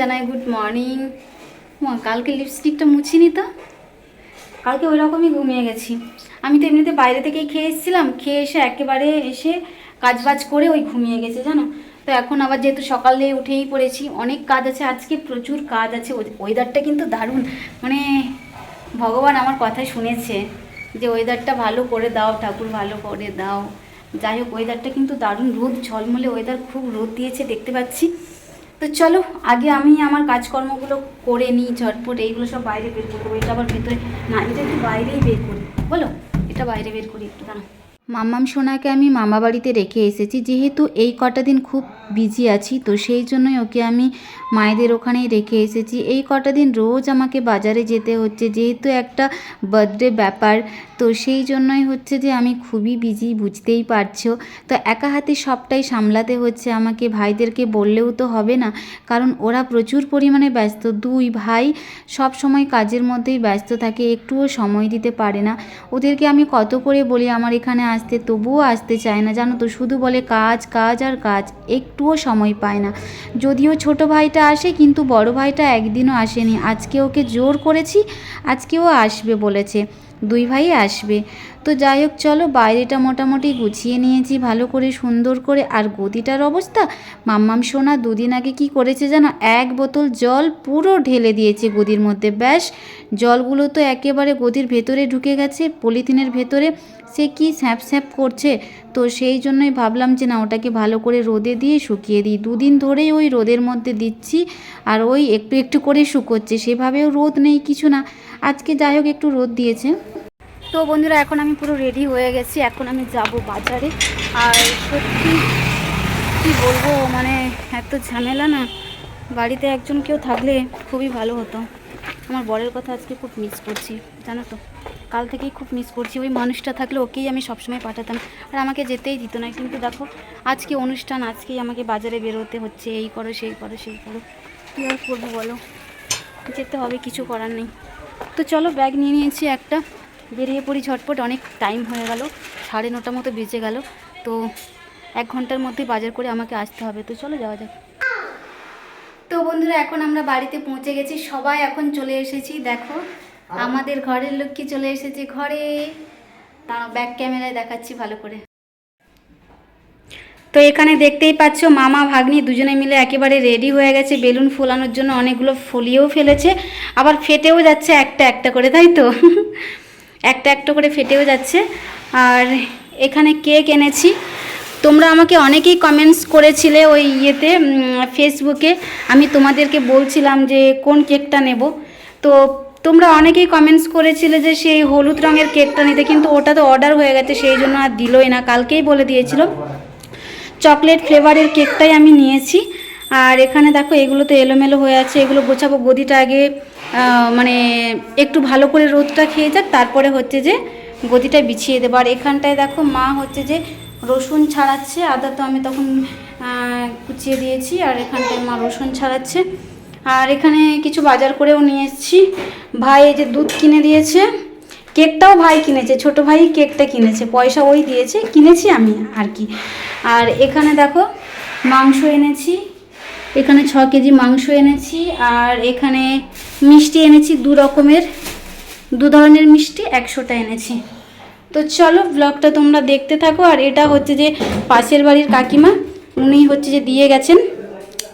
জানাই good morning কালকে লিপস্টিকটা মুছিনি তো? কালকে ওই রকমই ঘুমিয়ে গেছি। আমি তো এমনিতে বাইরে থেকেই খেয়ে এসেছিলাম, খেয়ে এসে একেবারে এসে কাজ বাজ করে ওই ঘুমিয়ে গেছে, জানো? তো এখন আবার যেহেতু সকালে উঠেই পড়েছি, অনেক কাজ আছে, আজকে প্রচুর কাজ আছে ওয়েদারটা কিন্তু দারুণ। মানে ভগবান আমার কথা শুনেছে যে ওয়েদারটা ভালো করে দাও, ঠাকুর ভালো করে দাও। যাই হোক ওয়েদারটা কিন্তু দারুণ, রোদ, ঝলমলে ওয়েদার খুব রোদ দিয়েছে, দেখতে পাচ্ছি। তো চলো, আগে আমি আমার কাজকর্মগুলো করে নিই ঝটপট, এইগুলো সব বাইরে বের করব, এটা আবার ভেতরে না, এটা একটু বাইরেই বের করি, বলো? এটা বাইরে বের করি একটু, দাঁড়াও। মাম্মাম সোনাকে আমি মামা বাড়িতে রেখে এসেছি। যেহেতু এই কটা দিন খুব বিজি আছি, তো সেই জন্যই ওকে আমি মায়েদের ওখানেই রেখে এসেছি। এই কটা দিন রোজ আমাকে বাজারে যেতে হচ্ছে, যেহেতু একটা বার্থডে ব্যাপার, তো সেই জন্যই হচ্ছে যে আমি খুবই বিজি বুঝতেই পারছ। তো একা হাতে সবটাই সামলাতে হচ্ছে আমাকে, ভাইদেরকে বললেও তো হবে না, কারণ ওরা প্রচুর পরিমাণে ব্যস্ত। দুই ভাই সব সময় কাজের মধ্যেই ব্যস্ত থাকে, একটুও সময় দিতে পারে না। ওদেরকে আমি কত করে বলি, আমার এখানে আসতে, তবুও আসতে চায় না। জানো তো, শুধু বলে কাজ কাজ আর কাজ, একটুও সময় পায় না। যদিও ছোট ভাইটা আসে, কিন্তু বড় ভাইটা একদিনও আসেনি। আজকে ওকে জোর করেছি আজকেও আসবে বলেছে। দুই ভাই আসবে। তো যাই হোক, চলো বাইরেটা মোটামুটি গুছিয়ে নিয়েছি ভালো করে, সুন্দর করে। আর গদিটার অবস্থা? মাম্মাম সোনা দুদিন আগে কি করেছে জানো? এক বোতল জল পুরো ঢেলে দিয়েছে গদির মধ্যে। ব্যাস, জলগুলো তো একেবারে গদির ভেতরে ঢুকে গেছে, পলিথিনের ভেতরে। সে কি স্যাঁপ স্যাঁপ করছে? তো সেই জন্যই ভাবলাম যে না, ওটাকে ভালো করে রোদে দিয়ে শুকিয়ে দিই। দুদিন ধরেই ওই রোদের মধ্যে দিচ্ছি, আর ওই একটু একটু করে শুকোচ্ছে। সেভাবেও রোদ নেই, কিছু না। আজকে যাই হোক, একটু রোদ দিয়েছে। তো বন্ধুরা, এখন আমি পুরো রেডি হয়ে গেছি। এখন আমি যাব বাজারে। আর সত্যি, কী বলব মানে এত ঝামেলা না। বাড়িতে একজন কেউ থাকলে খুবই ভালো হতো। আমার বরের কথা আজকে খুব মিস করছি, জানো তো? কাল থেকেই খুব মিস করছি। ওই মানুষটা থাকলে ওকেই আমি সবসময় পাঠাতাম। আর আমাকে যেতেই দিত না। কিন্তু দেখো, আজকে অনুষ্ঠান, আজকেই আমাকে বাজারে বেরোতে হচ্ছে। এই করো, সেই করো সেই করো। কী আর করব বলো? যেতে হবে, কিছু করার নেই। তো চলো ব্যাগ নিয়ে নিয়েছি একটা। বেরিয়ে পড়ি ঝটপট অনেক টাইম হয়ে গেল সাড়ে নটা মতো বেজে গেল তো এক ঘণ্টার মধ্যেই বাজার করে আমাকে আসতে হবে তো চলো যাওয়া যাক। তো বন্ধুরা এখন আমরা বাড়িতে পৌঁছে গেছি সবাই এখন চলে এসেছি দেখো আমাদের ঘরের লোককে চলে এসেছে ঘরে। তা ব্যাক ক্যামেরায় দেখাচ্ছি ভালো করে। তো এখানে দেখতেই পাচ্ছ মামা ভাগ্নি দুজনে মিলে একেবারে রেডি হয়ে গেছে বেলুন ফোলানোর জন্য অনেকগুলো ফলিয়েও ফেলেছে আবার ফেটেও যাচ্ছে একটা একটা করে তাই তো? একটা একটা করে ফেটেও যাচ্ছে। আর এখানে কেক এনেছি। তোমরা আমাকে অনেকেই কমেন্টস করেছিলে ওই ইয়েতে ফেসবুকে আমি তোমাদেরকে বলছিলাম যে কোন কেকটা নেব। তো তোমরা অনেকেই কমেন্টস করেছিলে যে সেই হলুদ রঙের কেকটা নিতে, কিন্তু ওটা তো অর্ডার হয়ে গেছে, সেই জন্য আর দিলই না। কালকেই বলে দিয়েছিল। চকলেট ফ্লেভারের কেকটাই আমি নিয়েছি। আর এখানে দেখো, এগুলো তো এলোমেলো হয়ে আছে, এগুলো গোছাবো গদিটা আগে মানে একটু ভালো করে রোদটা খেয়ে যাক, তারপরে হচ্ছে যে গদিটা বিছিয়ে দেবো। আর এখানটায় দেখো, মা হচ্ছে যে রসুন ছাড়াচ্ছে, আদা তো আমি তখন কুচিয়ে দিয়েছি, আর এখানটায় মা রসুন ছাড়াচ্ছে। আর এখানে কিছু বাজার করেও নিয়ে এসেছি। ভাই এই যে দুধ কিনে দিয়েছে, কেকটাও ভাই কিনেছে, ছোট ভাই কেকটা কিনেছে, পয়সা ওই দিয়েছে, কিনেছি আমি আর কি। আর এখানে দেখো, মাংস এনেছি এখানে ছ কেজি মাংস এনেছি আর এখানে মিষ্টি এনেছি দু রকমের, দু ধরনের মিষ্টি, একশোটা এনেছি। তো চলো ব্লগটা তোমরা দেখতে থাকো আর এটা হচ্ছে যে পাশের বাড়ির কাকিমা, উনি হচ্ছে যে দিয়ে গেছেন।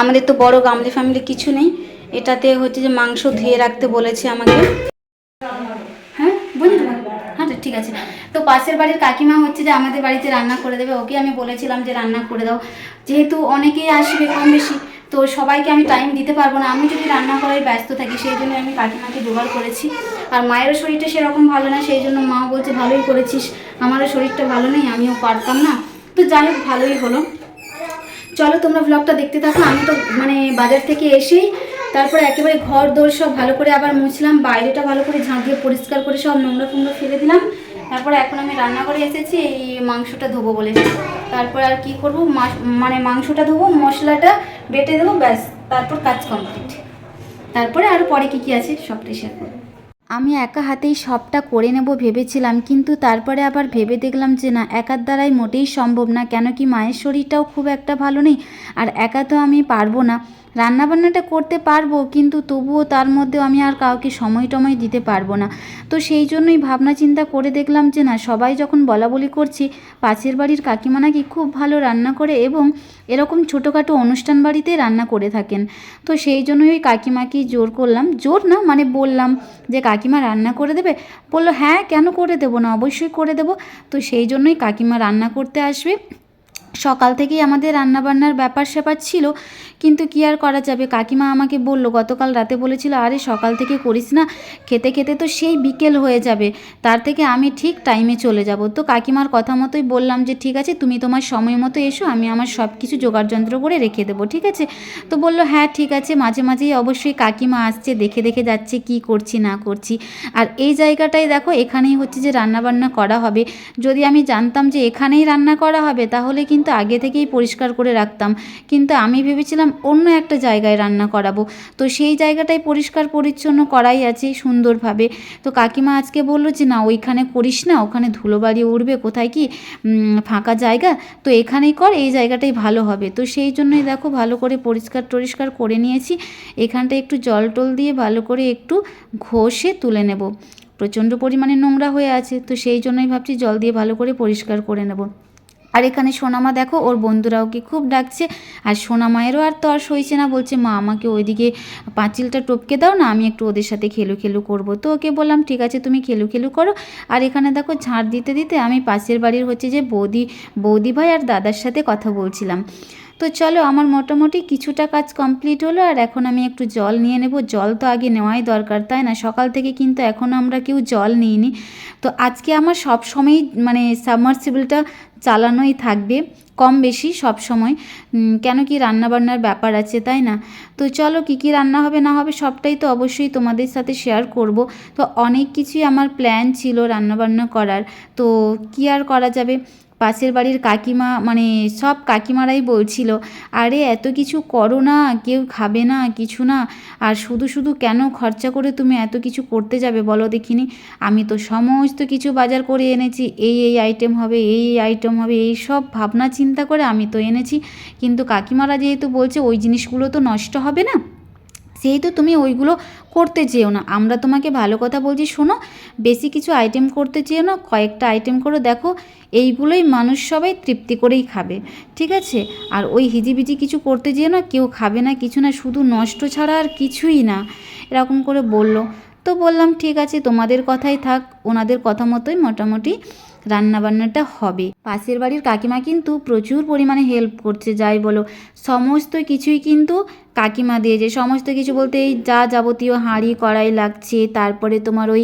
আমাদের তো বড় গামলি ফ্যামিলি কিছু নেই, এটাতে হচ্ছে যে মাংস ধুয়ে রাখতে বলেছে আমাকে। হ্যাঁ বুঝলি হ্যাঁ ঠিক আছে। তো পাশের বাড়ির কাকিমা হচ্ছে যে আমাদের বাড়িতে রান্না করে দেবে। ওকে আমি বলেছিলাম যে রান্না করে দাও। যেহেতু অনেকেই আসবে কম বেশি তো সবাইকে আমি টাইম দিতে পারব না। আমি যদি রান্না করায় ব্যস্ত থাকি, সেই জন্য আমি কাকিমাকে জোগাড় করেছি। আর মায়েরও শরীরটা সেরকম ভালো না, সেই জন্য মাও বলছে, ভালোই করেছিস। আমারও শরীরটা ভালো নেই, আমিও পারতাম না। তো যাই হোক, ভালোই হলো। চলো, তোমরা ব্লগটা দেখতে থাকো। আমি তো মানে বাজার থেকে এসেই তারপরে একেবারে ঘর দৌড় সব ভালো করে আবার মুছলাম। বাইরেটা ভালো করে ঝাঁট দিয়ে পরিষ্কার করে সব নোংরা ফোংরা ফেলে দিলাম। তারপরে এখন আমি রান্না করে এসেছি, এই মাংসটা ধোবো বলে। তারপর আর কি করব? মানে মাংসটা ধোবো, মশলাটা বেটে দেবো, ব্যাস, তারপর কাজ কমপ্লিট তারপরে আর পরে কী কী আছে, সবটাই শেয়ার করব। আমি একা হাতেই সবটা করে নেব ভেবেছিলাম, কিন্তু তারপরে আবার ভেবে দেখলাম যে না, একার দ্বারাই মোটেই সম্ভব না, কেন কি মায়ের শরীরটাও খুব একটা ভালো নেই, আর একা তো আমি পারব না। রান্নাবান্নাটা করতে পারব, কিন্তু তবুও তার মধ্যেও আমি আর কাউকে সময় টময় দিতে পারব না। তো সেই জন্যই ভাবনা চিন্তা করে দেখলাম যে, না, সবাই যখন বলা বলি করছি, পাশের বাড়ির কাকিমা নাকি খুব ভালো রান্না করে এবং এরকম ছোটোখাটো অনুষ্ঠান বাড়িতে রান্না করে থাকেন। তো সেই জন্যই ওই কাকিমাকে জোর করলাম। জোর না মানে বললাম যে, কাকিমা রান্না করে দেবে? বলল হ্যাঁ কেন করে দেবো না? অবশ্যই করে দেবো। তো সেই জন্যই কাকিমা রান্না করতে আসবে। সকাল থেকেই আমাদের রান্নাবান্নার ব্যাপার স্যাপার ছিল, কিন্তু কি আর করা যাবে? কাকিমা আমাকে বলল, গতকাল রাতে বলেছিল, আরে, সকাল থেকে করিস না, খেতে খেতে তো সেই বিকেল হয়ে যাবে, তার থেকে আমি ঠিক টাইমে চলে যাব। তো কাকিমার কথা মতোই বললাম যে, ঠিক আছে, তুমি তোমার সময় মতো এসো, আমি আমার সব কিছু যন্ত্র করে রেখে দেবো, ঠিক আছে? তো বলল হ্যাঁ ঠিক আছে। মাঝে মাঝেই অবশ্যই কাকিমা আসছে, দেখে দেখে যাচ্ছে, কি করছি, না করছি। আর এই জায়গাটাই দেখো, এখানেই হচ্ছে যে, রান্নাবান্না করা হবে। যদি আমি জানতাম যে, এখানেই রান্না করা হবে, তাহলে কিন্তু আগে থেকেই পরিষ্কার করে রাখতাম। কিন্তু আমি ভেবেছিলাম অন্য একটা জায়গায় রান্না করাবো। তো সেই জায়গাটাই পরিষ্কার পরিচ্ছন্ন করাই আছে সুন্দরভাবে। তো কাকিমা আজকে বলল যে, না, ওইখানে করিস না, ওখানে ধুলোবাড়ি উঠবে কোথায় কি ফাঁকা জায়গা? তো এখানেই কর, এই জায়গাটাই ভালো হবে। তো সেই জন্যই দেখো ভালো করে পরিষ্কার টরিষ্কার করে নিয়েছি। এখানটা একটু জল টল দিয়ে ভালো করে একটু ঘষে তুলে নেব। প্রচণ্ড পরিমাণে নোংরা হয়ে আছে, তো সেই জন্যই ভাবছি জল দিয়ে ভালো করে পরিষ্কার করে নেব। আর এখানে সোনামা দেখো, ওর বন্ধুরাও কি খুব ডাকছে। আর সোনামায়েরও আর তর সইছে না, বলছে, মা, আমাকে ওইদিকে পাঁচিলটা টপকে দাও না, আমি একটু ওদের সাথে খেলু খেলু করব। তো ওকে বললাম, ঠিক আছে, তুমি খেলু খেলু করো। আর এখানে দেখো, ঝাড় দিতে দিতে আমি পাশের বাড়ির হচ্ছে যে বৌদি বৌদি ভাই আর দাদার সাথে কথা বলছিলাম। তো চলো, আমার মোটামুটি কিছুটা কাজ কমপ্লিট হলো, আর এখন আমি একটু জল নিয়ে নেব। জল তো আগে নেওয়াই দরকার, তাই না? সকাল থেকে কিন্তু এখন আমরা কেউ জল নিইনি। তো আজকে আমার সব সময়ই মানে সাবমার্সিবলটা চালানোই থাকবে, কম বেশি সব সময়। কেন কি রান্নাবান্নার ব্যাপার আছে, তাই না? তো চলো কী কী রান্না হবে না হবে সবটাই তো অবশ্যই তোমাদের সাথে শেয়ার করব। তো অনেক কিছুই আমার প্ল্যান ছিল রান্নাবান্না করার। তো কী আর করা যাবে? পাশের বাড়ির কাকিমা মানে সব কাকিমারাই বলছিল, আরে এত কিছু করো না, কেউ খাবে না, কিছু না, আর শুধু শুধু কেন খরচা করে তুমি এত কিছু করতে যাবে বলো দেখিনি? আমি তো সমস্ত কিছু বাজার করে এনেছি, এই এই আইটেম হবে, এই এই আইটেম হবে, এই সব ভাবনা চিন্তা করে আমি তো এনেছি। কিন্তু কাকিমারা যেহেতু বলছে, ওই জিনিসগুলো তো নষ্ট হবে না? সেহেতু তুমি ওইগুলো করতে চেও না, আমরা তোমাকে ভালো কথা বলছি, শোনো, বেশি কিছু আইটেম করতে চেও না, কয়েকটা আইটেম করে, দেখো, এইগুলোই মানুষ সবাই তৃপ্তি করেই খাবে, ঠিক আছে? আর ওই হিজিবিজি কিছু করতে যেও না, কেউ খাবে না, কিছু না, শুধু নষ্ট ছাড়া আর কিছুই না, এরকম করে বলল। তো বললাম, ঠিক আছে, তোমাদের কথাই থাক, ওনাদের কথা মতোই মোটামুটি রান্নাবান্নাটা হবে। পাশের বাড়ির কাকিমা কিন্তু প্রচুর পরিমাণে হেল্প করছে, যাই বলো, সমস্ত কিছুই কিন্তু কাকিমা দিয়েছে সমস্ত কিছু বলতে এই যা যাবতীয় হাঁড়ি, কড়াই লাগছে, তারপরে তোমার ওই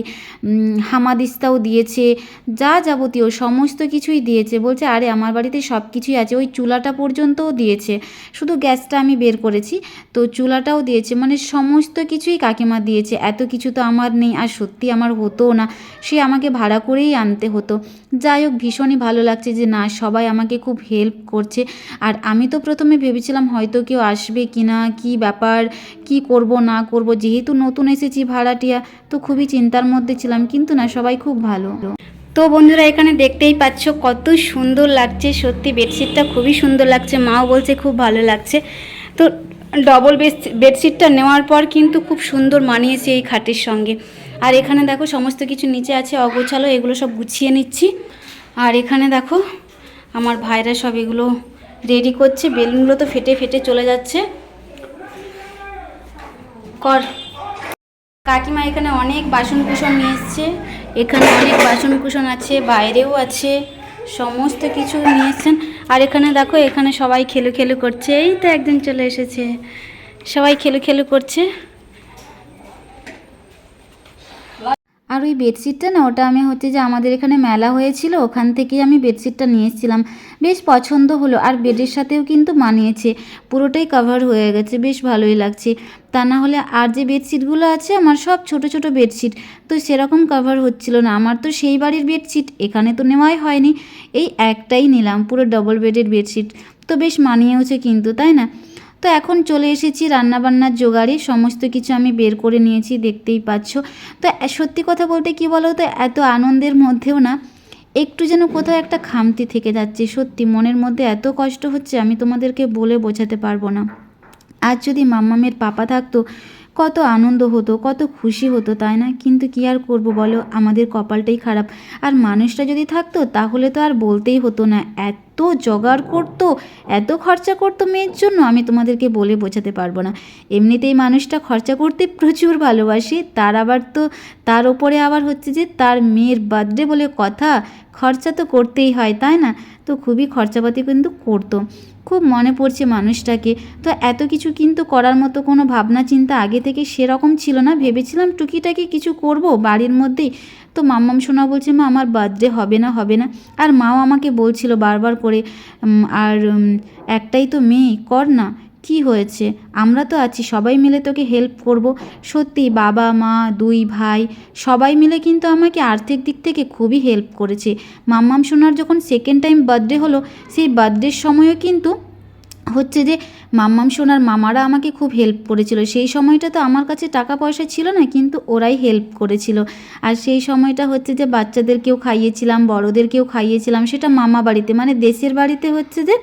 হামাদিস্তাও দিয়েছে, যা যাবতীয় সমস্ত কিছুই দিয়েছে। বলছে, আরে, আমার বাড়িতে সব কিছুই আছে। ওই চুলাটা পর্যন্তও দিয়েছে। শুধু গ্যাসটা আমি বের করেছি, তো চুলাটাও দিয়েছে। মানে সমস্ত কিছুই কাকিমা দিয়েছে। এত কিছু তো আমার নেই, আর সত্যি আমার হতো না। সে আমাকে ভাড়া করেই আনতে হতো। যাই হোক, ভীষণই ভালো লাগছে যে না, সবাই আমাকে খুব হেল্প করছে। আর আমি তো প্রথমে ভেবেছিলাম হয়তো কেউ আসবে কি না কি ব্যাপার, কি করব, না করব, যেহেতু নতুন এসেছি ভাড়াটিয়া, তো খুবই চিন্তার মধ্যে ছিলাম, কিন্তু না, সবাই খুব ভালো। তো বন্ধুরা, এখানে দেখতেই পাচ্ছ কত সুন্দর লাগছে, সত্যি বেডশিটটা খুবই সুন্দর লাগছে, মাও বলছে খুব ভালো লাগছে। তো ডবল বেড বেডশিটটা নেওয়ার পর কিন্তু খুব সুন্দর মানিয়েছে এই খাটের সঙ্গে। আর এখানে দেখো সমস্ত কিছু নিচে আছে, অগোছালো, এগুলো সব গুছিয়ে নিচ্ছি। আর এখানে দেখো, আমার ভাইরা সব এগুলো রেডি করছে, বেলুনগুলো তো ফেটে ফেটে চলে যাচ্ছে। কর। কাকিমা এখানে অনেক বাসন কুসন নিয়ে এসছে। এখানে অনেক বাসন কুসন আছে, বাইরেও আছে, সমস্ত কিছু নিয়ে আর এখানে দেখো, এখানে সবাই খেলু খেলু করছে। এই তো একদিন চলে এসেছে। সবাই খেলু খেলু করছে। আর ওই বেডশিটটা না, ওটা আমি হচ্ছে যে আমাদের এখানে মেলা হয়েছিল, ওখান থেকেই আমি বেডশিটটা নিয়ে এসেছিলাম। বেশ পছন্দ হলো, আর বেডের সাথেও কিন্তু মানিয়েছে, পুরোটাই কভার হয়ে গেছে, বেশ ভালোই লাগছে। তা না হলে আর যে বেডশিটগুলো আছে, আমার সব ছোট ছোট বেডশিট, তো সেরকম কভার হচ্ছিল না। আমার তো সেই বাড়ির বেডশিট, এখানে তো নেওয়াই হয়নি। এই একটাই নিলাম, পুরো ডবল বেডের বেডশিট তো বেশ মানিয়েওছে কিন্তু, তাই না? তো এখন চলে এসেছি রান্নাবান্নার জোগাড়ে। সমস্ত কিছু আমি বের করে নিয়েছি, দেখতেই পাচ্ছ। তো সত্যি কথা বলতে কি বলো তো এত আনন্দের মধ্যেও না, একটু যেন কোথাও একটা খামতি থেকে যাচ্ছে। সত্যি, মনের মধ্যে এত কষ্ট হচ্ছে, আমি তোমাদেরকে বলে বোঝাতে পারব না। আজ যদি মাম্মামের পাপা থাকতো কত আনন্দ হতো, কত খুশি হতো, তাই না? কিন্তু কি আর করব বলো? আমাদের কপালটাই খারাপ। আর মানুষটা যদি থাকতো, তাহলে তো আর বলতেই হতো না। এত জোগাড় করতো, এত খরচা করতো মেয়ের জন্য, আমি তোমাদেরকে বলে বোঝাতে পারব না। এমনিতেই মানুষটা খরচা করতে প্রচুর ভালোবাসে। তার আবার তো, তার ওপরে আবার হচ্ছে যে, তার মেয়ের বার্থডে বলে কথা, খরচা তো করতেই হয়, তাই না? তো খুবই খরচাপাতি কিন্তু করতো। খুব মনে পড়ছে মানুষটাকে। তো এত কিছু কিন্তু করার মতো কোনো ভাবনা চিন্তা আগে থেকে সেরকম ছিল না। ভেবেছিলাম টুকিটাকি কিছু করব বাড়ির মধ্যেই। তো মাম্মাম শোনা বলছে, মা, আমার বার্থডে হবে না হবে না। আর মাও আমাকে বলছিল বারবার করে আর একটাই তো মেয়ে, কর না। কি হয়েছে? আমরা তো আছি, সবাই মিলে তোকে হেল্প করব। সত্যি, বাবা, মা, দুই ভাই, সবাই মিলে কিন্তু আমাকে আর্থিক দিক থেকে খুবই হেল্প করেছে। মাম্মাম সোনার যখন সেকেন্ড টাইম বার্থডে হলো, সেই বার্থডের সময়ও কিন্তু হচ্ছে যে মাম্মাম সোনার মামারা আমাকে খুব হেল্প করেছিল। সেই সময়টা তো আমার কাছে টাকা পয়সা ছিল না, কিন্তু ওরাই হেল্প করেছিল। আর সেই সময়টা হচ্ছে যে বাচ্চাদেরকেও খাইয়েছিলাম বড়োদেরকেও খাইয়েছিলাম, সেটা মামা বাড়িতে মানে দেশের বাড়িতে হচ্ছে যে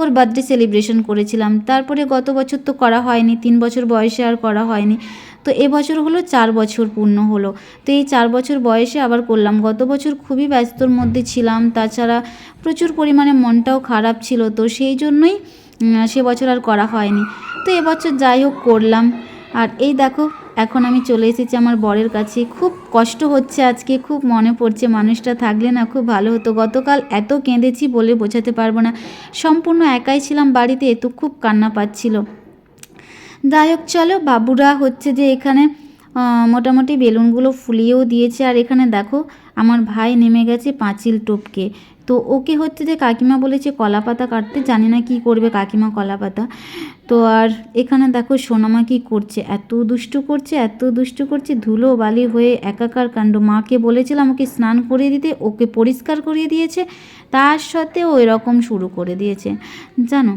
ওর বার্থডে সেলিব্রেশন করেছিলাম। তারপরে গত বছর তো করা হয়নি, তিন বছর বয়সে আর করা হয়নি। তো এবছর হলো চার বছর পূর্ণ হলো। তো এই চার বছর বয়সে আবার করলাম। গত বছর খুবই ব্যস্তর মধ্যে ছিলাম। তাছাড়া প্রচুর পরিমাণে মনটাও খারাপ ছিল। তো সেই জন্যই সে বছর আর করা হয়নি। তো এবছর যাই হোক করলাম। আর এই দেখো, এখন আমি চলে এসেছি আমার বরের কাছে। খুব কষ্ট হচ্ছে আজকে, খুব মনে পড়ছে মানুষটা। থাকলে না খুব ভালো হতো। গতকাল এত কেঁদেছি বলে বোঝাতে পারব না। সম্পূর্ণ একাই ছিলাম বাড়িতে তো খুব কান্না পাচ্ছিল। যাই হোক, চলো, বাবুরা হচ্ছে যে এখানে মোটামুটি বেলুনগুলো ফুলিয়েও দিয়েছে। আর এখানে দেখো, আমার ভাই নেমে গেছে পাঁচিল টপকে। তো ওকে হচ্ছে যে কাকিমা বলেছে কলা পাতা কাটতে, জানি না কি করবে কাকিমা কলা পাতা তো আর এখানে দেখো সোনামা কি করছে? এত দুষ্টু করছে, এত দুষ্টু করছে, ধুলো বালি হয়ে একাকার কাণ্ড। মাকে বলেছিলাম ওকে স্নান করিয়ে দিতে, ওকে পরিষ্কার করিয়ে দিয়েছে, তার সাথে ওই রকম শুরু করে দিয়েছে। জানো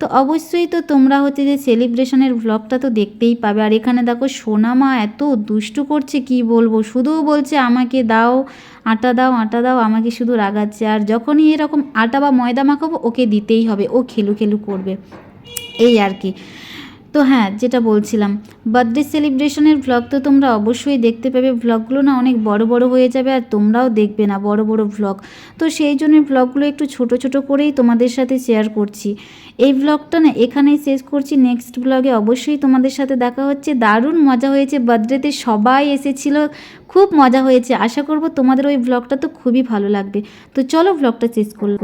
তো অবশ্যই তো তোমরা হচ্ছে যে সেলিব্রেশনের ভ্লগটা তো দেখতেই পাবে। আর এখানে দেখো, সোনামা এত দুষ্টু করছে, কি বলব? শুধু বলছে, আমাকে দাও, আটা দাও আটা দাও, আমাকে শুধু রাগাচ্ছে। আর যখনই এরকম আটা বা ময়দা মাখাবো, ওকে দিতেই হবে। ও খেলু খেলু করবে। এই আর কি। তো হ্যাঁ যেটা বলছিলাম বার্থডে সেলিব্রেশনের ভ্লগ তো তোমরা অবশ্যই দেখতে পাবে। ভ্লগগুলো না অনেক বড় বড় হয়ে যাবে আর তোমরাও দেখবে না বড় বড় ভ্লগ তো সেই জন্য ভ্লগগুলো একটু ছোট ছোট করেই তোমাদের সাথে শেয়ার করছি। এই ভ্লগটা না এখানেই শেষ করছি। নেক্সট ভ্লগে অবশ্যই তোমাদের সাথে দেখা হচ্ছে। দারুণ মজা হয়েছে। বার্থডেতে সবাই এসেছিল। খুব মজা হয়েছে। আশা করব তোমাদের ওই ভ্লগটা তো খুবই ভালো লাগবে। তো চলো ভ্লগটা শেষ করলাম।